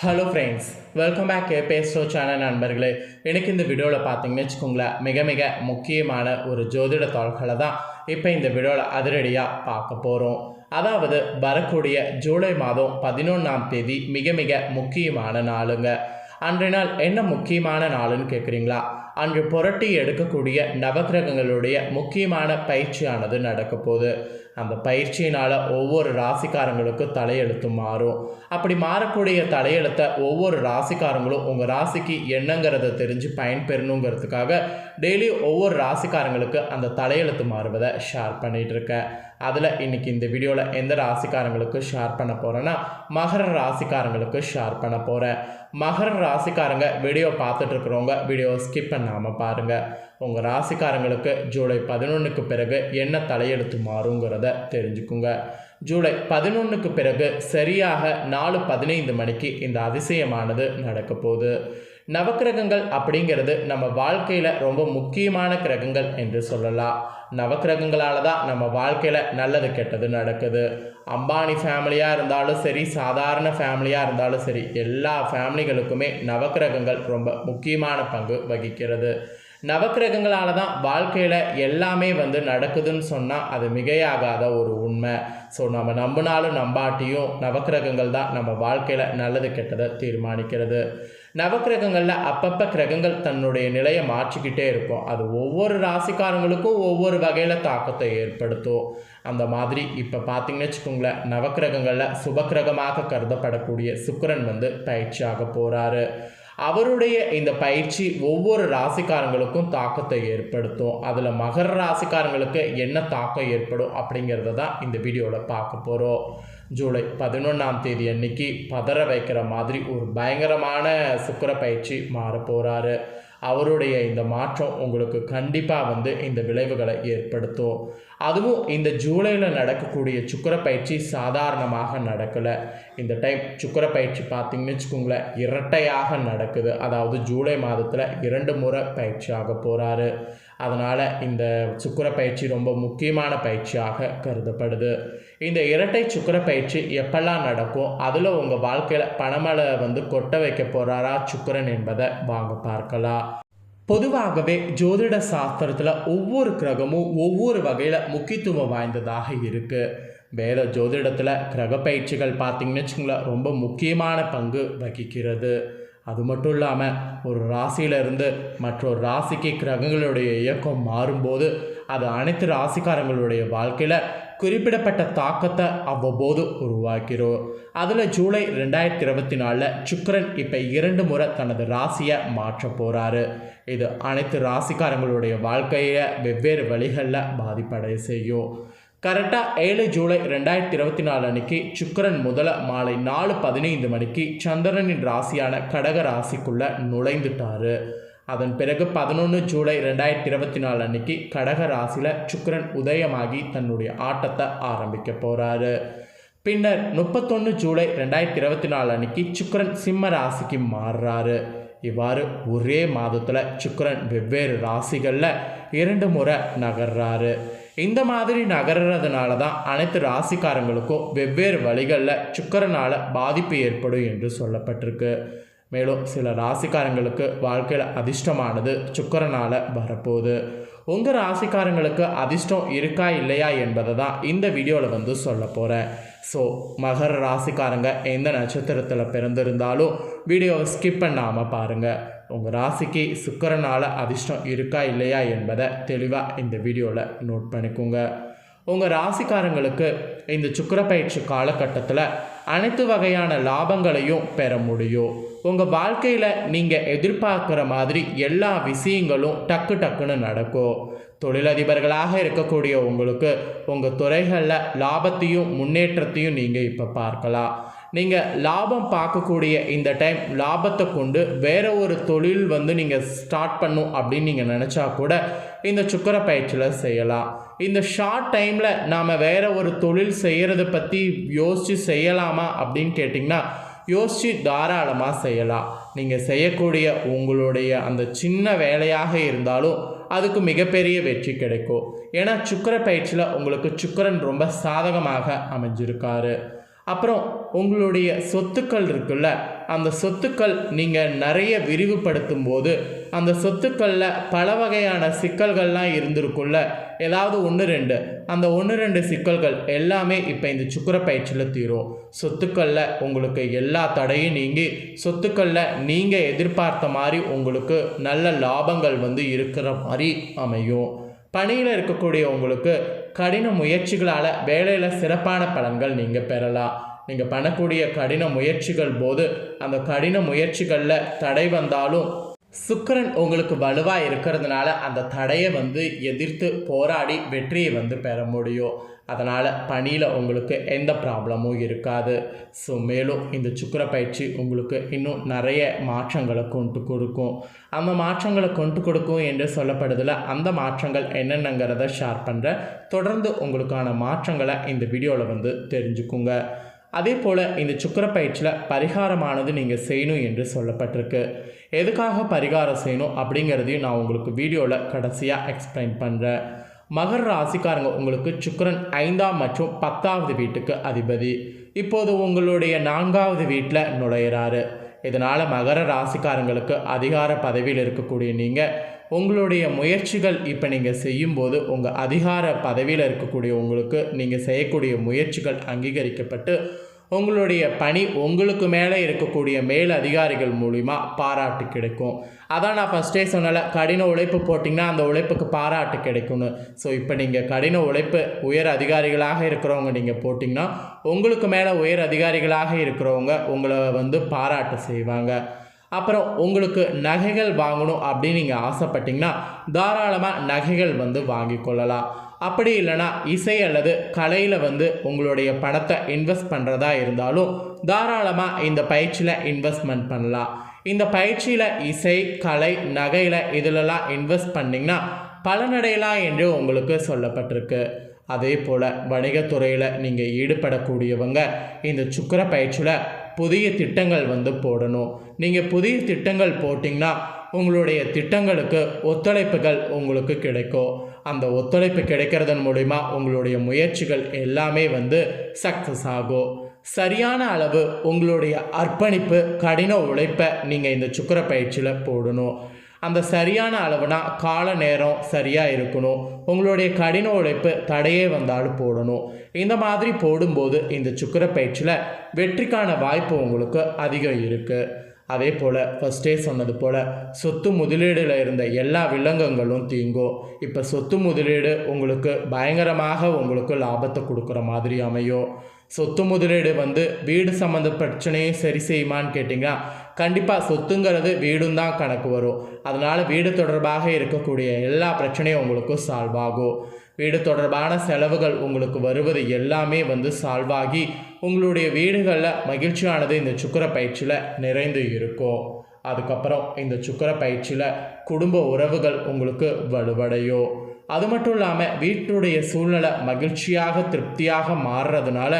Hello friends welcome back பேஸ்டோ channel நண்பர்களே. எனக்கு இந்த வீடியோவில் பார்த்தீங்கன்னு வச்சுக்கோங்களேன் மிக மிக முக்கியமான ஒரு ஜோதிட தாள்களை தான் இப்போ இந்த வீடியோவில் அதிரடியாக பார்க்க போகிறோம் அதாவது வரக்கூடிய ஜூலை மாதம் பதினொன்றாம் தேதி மிக மிக முக்கியமான நாளுங்க. அன்றைய நாள் என்ன முக்கியமான நாளுன்னு கேட்குறீங்களா அன்று புரட்டி எடுக்கக்கூடிய நவக்கிரகங்களுடைய முக்கியமான பயிற்சியானது நடக்க போகுது. அந்த பயிற்சியினால் ஒவ்வொரு ராசிக்காரங்களுக்கும் தலையெழுத்து மாறும். அப்படி மாறக்கூடிய தலையெழுத்தை ஒவ்வொரு ராசிக்காரங்களும் உங்கள் ராசிக்கு என்னங்கிறத தெரிஞ்சு பயன்பெறணுங்கிறதுக்காக டெய்லி ஒவ்வொரு ராசிக்காரங்களுக்கு அந்த தலையெழுத்து மாறுவதை ஷேர் பண்ணிகிட்ருக்கேன் அதில் இன்றைக்கி இந்த வீடியோவில் எந்த ராசிக்காரங்களுக்கு ஷேர் பண்ண போகிறேன்னா மகர ராசிக்காரங்களுக்கு ஷேர் பண்ண போகிறேன் மகர ராசிக்காரங்க வீடியோ பார்த்துட்ருக்குறவங்க வீடியோ ஸ்கிப் பண்ணாமல் பாருங்கள் உங்கள் ராசிக்காரங்களுக்கு ஜூலை பதினொன்றுக்கு பிறகு என்ன தலையெடுத்து மாறுங்கிறத தெரிஞ்சுக்குங்க. ஜூலை பதினொன்றுக்கு பிறகு சரியாக நாலு பதினைந்து மணிக்கு இந்த அதிசயமானது நடக்க போகுது. நவக்கிரகங்கள் அப்படிங்கிறது நம்ம வாழ்க்கையில் ரொம்ப முக்கியமான கிரகங்கள் என்று சொல்லலாம். நவக்கிரகங்களால் தான் நம்ம வாழ்க்கையில் நல்லது கெட்டது நடக்குது. அம்பானி ஃபேமிலியாக இருந்தாலும் சரி சாதாரண ஃபேமிலியாக இருந்தாலும் சரி எல்லா ஃபேமிலிகளுக்குமே நவக்கிரகங்கள் ரொம்ப முக்கியமான பங்கு வகிக்கிறது. நவக்கிரகங்களால் தான் வாழ்க்கையில் எல்லாமே வந்து நடக்குதுன்னு சொன்னால் அது மிகையாகாத ஒரு உண்மை. ஸோ நம்ம நம்பினாலும் நம்பாட்டியும் நவக்கிரகங்கள் தான் நம்ம வாழ்க்கையில் நல்லது கெட்டதை தீர்மானிக்கிறது. நவக்கிரகங்களில் அப்பப்போ கிரகங்கள் தன்னுடைய நிலையை மாற்றிக்கிட்டே இருக்கும். அது ஒவ்வொரு ராசிக்காரங்களுக்கும் ஒவ்வொரு வகையில் தாக்கத்தை ஏற்படுத்தும். அந்த மாதிரி இப்போ பார்த்தீங்கன்னு வச்சுக்கோங்களேன் நவக்கிரகங்களில் சுபக்கிரகமாக கருதப்படக்கூடிய சுக்கரன் வந்து பயிற்சியாக போகிறாரு அவருடைய இந்த பயிற்சி ஒவ்வொரு ராசிக்காரங்களுக்கும் தாக்கத்தை ஏற்படுத்தும். அதில் மகர ராசிக்காரங்களுக்கு என்ன தாக்கம் ஏற்படும் அப்படிங்கிறத தான் இந்த வீடியோவில் பார்க்க போகிறோம் ஜூலை பதினொன்றாம் தேதி அன்னைக்கு பதற வைக்கிற மாதிரி ஒரு பயங்கரமான சுக்கர பயிற்சி மாற போகிறாரு அவருடைய இந்த மாற்றம் உங்களுக்கு கண்டிப்பாக வந்து இந்த விளைவுகளை ஏற்படுத்தும். அதுவும் இந்த ஜூலையில் நடக்கக்கூடிய சுக்கர பயிற்சி சாதாரணமாக நடக்கலை. இந்த டைம் சுக்கர பயிற்சி பார்த்திங்கன்னு வச்சுக்கோங்களேன் இரட்டையாக நடக்குது. அதாவது ஜூலை மாதத்தில் இரண்டு முறை பயிற்சி ஆக போகிறாரு அதனால் இந்த சுக்கர பயிற்சி ரொம்ப முக்கியமான பயிற்சியாக கருதப்படுது. இந்த இரட்டை சுக்கர பயிற்சி எப்பெல்லாம் நடக்கும்? அதில் உங்கள் வாழ்க்கையில் பணமலை வந்து கொட்ட வைக்க போகிறாரா சுக்கரன் என்பதை வாங்க பார்க்கலாம். பொதுவாகவே ஜோதிட சாஸ்திரத்தில் ஒவ்வொரு கிரகமும் ஒவ்வொரு வகையில் முக்கியத்துவம் வாய்ந்ததாக இருக்குது வேத ஜோதிடத்தில் கிரக பயிற்சிகள் பார்த்திங்கன்னு வச்சுங்களேன் ரொம்ப முக்கியமான பங்கு வகிக்கிறது. அது மட்டும் இல்லாமல் ஒரு ராசியிலிருந்து மற்றொரு ராசிக்கு கிரகங்களுடைய இயக்கம் மாறும்போது அது அனைத்து ராசிக்காரங்களுடைய வாழ்க்கையில் குறிப்பிடப்பட்ட தாக்கத்தை அவ்வப்போது உருவாக்கிறோம். அதில் ஜூலை ரெண்டாயிரத்தி இருபத்தி நாலில் சுக்கரன் இப்போ இரண்டு முறை தனது ராசியை மாற்ற போகிறாரு இது அனைத்து ராசிக்காரங்களுடைய வாழ்க்கையை வெவ்வேறு வழிகளில் பாதிப்படைய செய்யும். கரெக்டாக ஏழு ஜூலை ரெண்டாயிரத்தி இருபத்தி நாலு அன்னைக்கு சுக்கரன் முதல மாலை நாலு பதினைந்து மணிக்கு சந்திரனின் ராசியான கடக ராசிக்குள்ளே நுழைந்துட்டாரு. அதன் பிறகு பதினொன்று ஜூலை ரெண்டாயிரத்தி இருபத்தி நாலு அன்னைக்கு கடக ராசியில் சுக்கரன் உதயமாகி தன்னுடைய ஆட்டத்தை ஆரம்பிக்க போகிறாரு பின்னர் முப்பத்தொன்று ஜூலை ரெண்டாயிரத்தி இருபத்தி நாலு அன்னைக்கு சுக்கரன் சிம்ம ராசிக்கு மாறுறாரு. இவ்வாறு ஒரே மாதத்தில் சுக்கரன் வெவ்வேறு ராசிகளில் இரண்டு முறை நகர்றாரு. இந்த மாதிரி நகர்றதுனால தான் அனைத்து ராசிக்காரங்களுக்கும் வெவ்வேறு வழிகளில் சுக்கரனால் பாதிப்பு ஏற்படும் என்று சொல்லப்பட்டிருக்கு. மேலும் சில ராசிக்காரங்களுக்கு வாழ்க்கையில் அதிர்ஷ்டமானது சுக்கரனால் வரப்போகுது. உங்கள் ராசிக்காரங்களுக்கு அதிர்ஷ்டம் இருக்கா இல்லையா என்பதை தான் இந்த வீடியோவில் வந்து சொல்ல போகிறேன் ஸோ மகர ராசிக்காரங்க எந்த நட்சத்திரத்தில் பிறந்திருந்தாலும் வீடியோவை ஸ்கிப் பண்ணாமல் பாருங்கள் உங்கள் ராசிக்கு சுக்கரனால் அதிர்ஷ்டம் இருக்கா இல்லையா என்பதை தெளிவாக இந்த வீடியோவில் நோட் பண்ணிக்கோங்க. உங்கள் ராசிக்காரங்களுக்கு இந்த சுக்கர பயிற்சி காலகட்டத்தில் அனைத்து வகையான லாபங்களையும் பெற முடியும். உங்கள் வாழ்க்கையில் நீங்கள் எதிர்பார்க்குற மாதிரி எல்லா விஷயங்களும் டக்கு டக்குன்னு நடக்கும். தொழிலதிபர்களாக இருக்கக்கூடிய உங்களுக்கு உங்கள் துறைகளில் லாபத்தையும் முன்னேற்றத்தையும் நீங்கள் இப்போ பார்க்கலாம். நீங்கள் லாபம் பார்க்கக்கூடிய இந்த டைம் லாபத்தை கொண்டு வேறு ஒரு தொழில் வந்து நீங்கள் ஸ்டார்ட் பண்ணும் அப்படின்னு நீங்கள் நினச்சா கூட இந்த சுக்கர பயிற்சியில் செய்யலாம். இந்த ஷார்ட் டைமில் நாம் வேறு ஒரு தொழில் செய்கிறத பற்றி யோசித்து செய்யலாமா அப்படின்னு கேட்டிங்கன்னா யோசித்து தாராளமாக செய்யலாம். நீங்கள் செய்யக்கூடிய உங்களுடைய அந்த சின்ன வேலையாக இருந்தாலும் அதுக்கு மிகப்பெரிய வெற்றி கிடைக்கும். ஏன்னா சுக்கர பயிற்சியில் உங்களுக்கு சுக்கரன் ரொம்ப சாதகமாக அமைஞ்சிருக்காரு. அப்புறம் உங்களுடைய சொத்துக்கள் இருக்குல்ல அந்த சொத்துக்கள் நீங்கள் நிறைய விரிவுபடுத்தும் போது அந்த சொத்துக்களில் பல வகையான சிக்கல்கள்லாம் இருந்திருக்குல்ல. ஏதாவது ஒன்று ரெண்டு. அந்த ஒன்று ரெண்டு சிக்கல்கள் எல்லாமே இப்போ இந்த சுக்கர பயிற்சியில் தீரும். சொத்துக்களில் உங்களுக்கு எல்லா தடையும் நீங்கி சொத்துக்களில் நீங்கள் எதிர்பார்த்த மாதிரி உங்களுக்கு நல்ல லாபங்கள் வந்து இருக்கிற மாதிரி அமையும். பணியில் இருக்கக்கூடிய உங்களுக்கு கடின முயற்சிகளால் வேலையில் சிறப்பான பலன்கள் நீங்கள் பெறலாம். நீங்கள் பண்ணக்கூடிய கடின முயற்சிகள் போது அந்த கடின முயற்சிகளில் தடை வந்தாலும் சுக்கரன் உங்களுக்கு வலுவாக இருக்கிறதுனால அந்த தடையை வந்து எதிர்த்து போராடி வெற்றியை வந்து பெற முடியும். அதனால் பணியில் உங்களுக்கு எந்த ப்ராப்ளமும் இருக்காது. ஸோ மேலும் இந்த சுக்கிர பயிற்சி உங்களுக்கு இன்னும் நிறைய மாற்றங்களை கொண்டு கொடுக்கும். அந்த மாற்றங்களை கொண்டு கொடுக்கும் என்று சொல்லப்படுதில் அந்த மாற்றங்கள் என்னென்னங்கிறத ஷேர் பண்ணுறேன் தொடர்ந்து உங்களுக்கான மாற்றங்களை இந்த வீடியோவில் வந்து தெரிஞ்சுக்குங்க. அதே போல் இந்த சுக்கர பயிற்சியில் பரிகாரமானது நீங்கள் செய்யணும் என்று சொல்லப்பட்டிருக்கு. எதுக்காக பரிகாரம் செய்யணும் அப்படிங்கிறதையும் நான் உங்களுக்கு வீடியோவில் கடைசியாக எக்ஸ்பிளைன் பண்ணுறேன் மகர ராசிக்காரங்க உங்களுக்கு சுக்கரன் ஐந்தாம் மற்றும் பத்தாவது வீட்டுக்கு அதிபதி. இப்போது உங்களுடைய நான்காவது வீட்டில் நுழையிறாரு. இதனால் மகர ராசிக்காரங்களுக்கு அதிகார பதவியில் இருக்கக்கூடிய நீங்கள் உங்களுடைய முயற்சிகள் இப்போ நீங்கள் செய்யும்போது உங்கள் அதிகார பதவியில் இருக்கக்கூடிய உங்களுக்கு நீங்கள் செய்யக்கூடிய முயற்சிகள் அங்கீகரிக்கப்பட்டு உங்களுடைய பணி உங்களுக்கு மேலே இருக்கக்கூடிய மேல் அதிகாரிகள் மூலிமா பாராட்டு கிடைக்கும். அதான் நான் ஃபஸ்ட்டே சொன்னல கடின உழைப்பு போட்டிங்கன்னா அந்த உழைப்புக்கு பாராட்டு கிடைக்கும்னு. ஸோ இப்போ நீங்கள் கடின உழைப்பு உயர் அதிகாரிகளாக இருக்கிறவங்க நீங்கள் போட்டிங்கன்னா உங்களுக்கு மேலே உயர் அதிகாரிகளாக இருக்கிறவங்க உங்களை வந்து பாராட்டு செய்வாங்க. அப்புறம் உங்களுக்கு நகைகள் வாங்கணும் அப்படின்னு நீங்கள் ஆசைப்பட்டீங்கன்னா தாராளமாக நகைகள் வந்து வாங்கி கொள்ளலாம். அப்படி இல்லைனா இசை அல்லது கலையில் வந்து உங்களுடைய பணத்தை இன்வெஸ்ட் பண்ணுறதா இருந்தாலும் தாராளமாக இந்த பயிற்சியில் இன்வெஸ்ட்மெண்ட் பண்ணலாம். இந்த பயிற்சியில் இசை கலை நகையில் இதிலெல்லாம் இன்வெஸ்ட் பண்ணிங்கன்னா பலனடையலாம் என்று உங்களுக்கு சொல்லப்பட்டிருக்கு. அதே போல் வணிகத்துறையில் நீங்கள் ஈடுபடக்கூடியவங்க இந்த சுக்கர பயிற்சியில் புதிய திட்டங்கள் வந்து போடணும். நீங்கள் புதிய திட்டங்கள் போட்டிங்கன்னா உங்களுடைய திட்டங்களுக்கு ஒத்துழைப்புகள் உங்களுக்கு கிடைக்கும். அந்த ஒத்துழைப்பு கிடைக்கிறதன் மூலிமா உங்களுடைய முயற்சிகள் எல்லாமே வந்து சக்ஸஸ் ஆகும். சரியான அளவு உங்களுடைய அர்ப்பணிப்பு கடின உழைப்பை நீங்கள் இந்த சுக்கர பயிற்சியில் போடணும். அந்த சரியான அளவுனா கால நேரம் சரியாக இருக்கணும். உங்களுடைய கடின உழைப்பு தடையே வந்தாலும் போடணும். இந்த மாதிரி போடும்போது இந்த சுக்கர பயிற்சியில் வெற்றிக்கான வாய்ப்பு உங்களுக்கு அதிகம் இருக்குது அதே போல் ஃபஸ்ட்டே சொன்னது போல் சொத்து முதலீடில் இருந்த எல்லா வில்லங்கங்களும் தீங்கும். இப்போ சொத்து முதலீடு உங்களுக்கு பயங்கரமாக உங்களுக்கு லாபத்தை கொடுக்குற மாதிரி அமையும். சொத்து முதலீடு வந்து வீடு சம்மந்த பிரச்சனையும் சரி செய்யுமான்னு கேட்டிங்கன்னா கண்டிப்பாக சொத்துங்கிறது வீடும் தான் கணக்கு வரும். அதனால் வீடு தொடர்பாக இருக்கக்கூடிய எல்லா பிரச்சனையும் உங்களுக்கு சால்வ் ஆகும். வீடு தொடர்பான செலவுகள் உங்களுக்கு வருவது எல்லாமே வந்து சால்வ் ஆகி உங்களுடைய வீடுகளில் மகிழ்ச்சியானது இந்த சுக்கர பயிற்சியில் நிறைந்து இருக்கும். அதுக்கப்புறம் இந்த சுக்கர பயிற்சியில் குடும்ப உறவுகள் உங்களுக்கு வலுவடையும். அது மட்டும் இல்லாமல் வீட்டுடைய சூழ்நிலை மகிழ்ச்சியாக திருப்தியாக மாறுறதுனால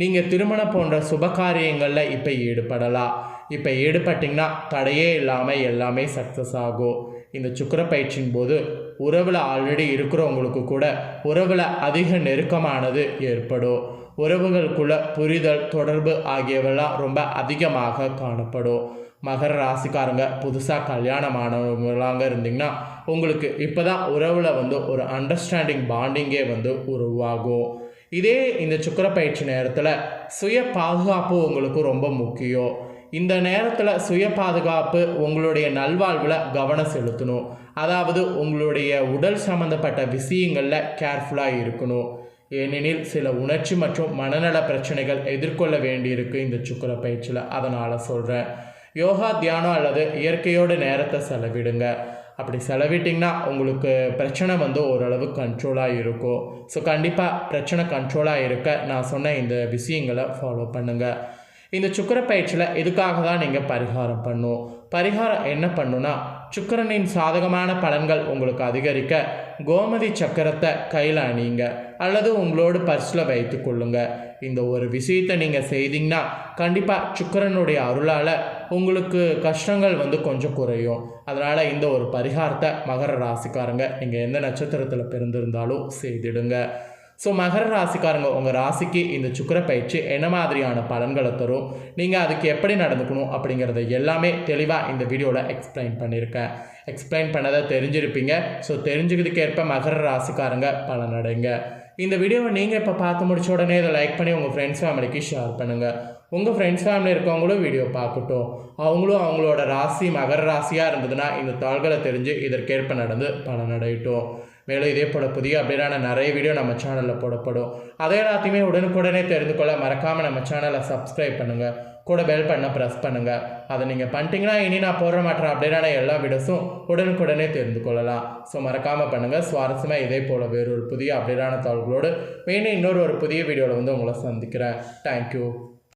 நீங்கள் திருமணம் போன்ற சுபகாரியங்களில் இப்போ ஈடுபடலாம். இப்போ ஈடுபட்டிங்கன்னா தடையே இல்லாமல் எல்லாமே சக்ஸஸ் ஆகும். இந்த சுக்கர பயிற்சியின் போது உறவில் ஆல்ரெடி இருக்கிறவங்களுக்கு கூட உறவில் அதிக நெருக்கமானது ஏற்படும். உறவுகளுக்குள்ள புரிதல் தொடர்பு ஆகியவெல்லாம் ரொம்ப அதிகமாக காணப்படும். மகர ராசிக்காரங்க புதுசாக கல்யாணமானவங்களாங்க இருந்தீங்கன்னா உங்களுக்கு இப்போ தான் உறவில் வந்து ஒரு அண்டர்ஸ்டாண்டிங் பாண்டிங்கே வந்து உருவாகும். இதே இந்த சுக்கர பயிற்சி நேரத்தில் சுய பாதுகாப்பு உங்களுக்கு ரொம்ப முக்கியம். இந்த நேரத்தில் சுய பாதுகாப்பு உங்களுடைய நல்வாழ்வில் கவனம் செலுத்தணும். அதாவது உங்களுடைய உடல் சம்மந்தப்பட்ட விஷயங்களில் கேர்ஃபுல்லாக இருக்கணும். ஏனெனில் சில உணர்ச்சி மற்றும் மனநல பிரச்சனைகள் எதிர்கொள்ள வேண்டியிருக்கு இந்த சுக்கர பயிற்சியில். அதனால் சொல்கிறேன் யோகா தியானம் அல்லது இயற்கையோட நேரத்தை செலவிடுங்க. அப்படி செலவிட்டிங்கன்னா உங்களுக்கு பிரச்சனை வந்து ஓரளவு கண்ட்ரோலாக இருக்கும். ஸோ கண்டிப்பாக பிரச்சனை கண்ட்ரோலாக இருக்க நான் சொன்ன இந்த விஷயங்களை ஃபாலோ பண்ணுங்கள் இந்த சுக்கர பயிற்சியில் இதுக்காக தான் நீங்கள் பரிகாரம் பண்ணும்? பரிகாரம் என்ன பண்ணுன்னா சுக்கரனின் சாதகமான பலன்கள் உங்களுக்கு அதிகரிக்க கோமதி சக்கரத்தை கையில் அணியுங்க. அல்லது உங்களோட பர்ஸில் வைத்து கொள்ளுங்க. இந்த ஒரு விஷயத்தை நீங்கள் செய்தீங்கன்னா கண்டிப்பாக சுக்கரனுடைய அருளால் உங்களுக்கு கஷ்டங்கள் வந்து கொஞ்சம் குறையும். அதனால் இந்த ஒரு பரிகாரத்தை மகர ராசிக்காரங்க நீங்கள் எந்த நட்சத்திரத்தில் பிறந்திருந்தாலும் செய்திடுங்க. ஸோ மகர ராசிக்காரங்க உங்கள் ராசிக்கு இந்த சுக்கிர பயிற்சி என்ன மாதிரியான பலன்களை தரும்? நீங்கள் அதுக்கு எப்படி நடந்துக்கணும் அப்படிங்கிறத எல்லாமே தெளிவாக இந்த வீடியோவில் எக்ஸ்பிளைன் பண்ணியிருக்கேன். எக்ஸ்பிளைன் பண்ணதை தெரிஞ்சிருப்பீங்க. ஸோ தெரிஞ்சுக்கிறதுக்கேற்ப மகர ராசிக்காரங்க பலனடைங்க இந்த வீடியோவை நீங்கள் இப்போ பார்த்து முடிச்ச உடனே இதை லைக் பண்ணி உங்கள் ஃப்ரெண்ட்ஸ் ஃபேமிலிக்கு ஷேர் பண்ணுங்கள் உங்கள் ஃப்ரெண்ட்ஸ் ஃபேமிலி இருக்கவங்களும் வீடியோ பார்க்கட்டும். அவங்களும் அவங்களோட ராசி மகர ராசியாக இருந்ததுன்னா இந்த தாள்களை தெரிஞ்சு இதற்கேற்ப நடந்து பலனடையட்டும் மேலும் இதே போல புதிய அப்டேட்டான நிறைய வீடியோ நம்ம சேனலில் போடப்படும். அதை எல்லாத்தையுமே உடனுக்குடனே தெரிந்து கொள்ள மறக்காமல் நம்ம சேனலை சப்ஸ்கிரைப் பண்ணுங்கள் கூட பெல் பண்ண ப்ரெஸ் பண்ணுங்கள் அதை நீங்கள் பண்ணிட்டீங்கன்னா இனி நான் போடுற மாட்டேன் அப்டேட்டான எல்லா வீடியோஸும் உடனுக்குடனே தெரிந்து கொள்ளலாம். ஸோ மறக்காமல் பண்ணுங்கள் சுவாரஸ்யமாக இதே போல் வேறொரு புதிய அப்டேட்டான தகவல்களோடு மீண்டும் இன்னொரு ஒரு புதிய வீடியோவில் வந்து உங்களை சந்திக்கிறேன். தேங்க்யூ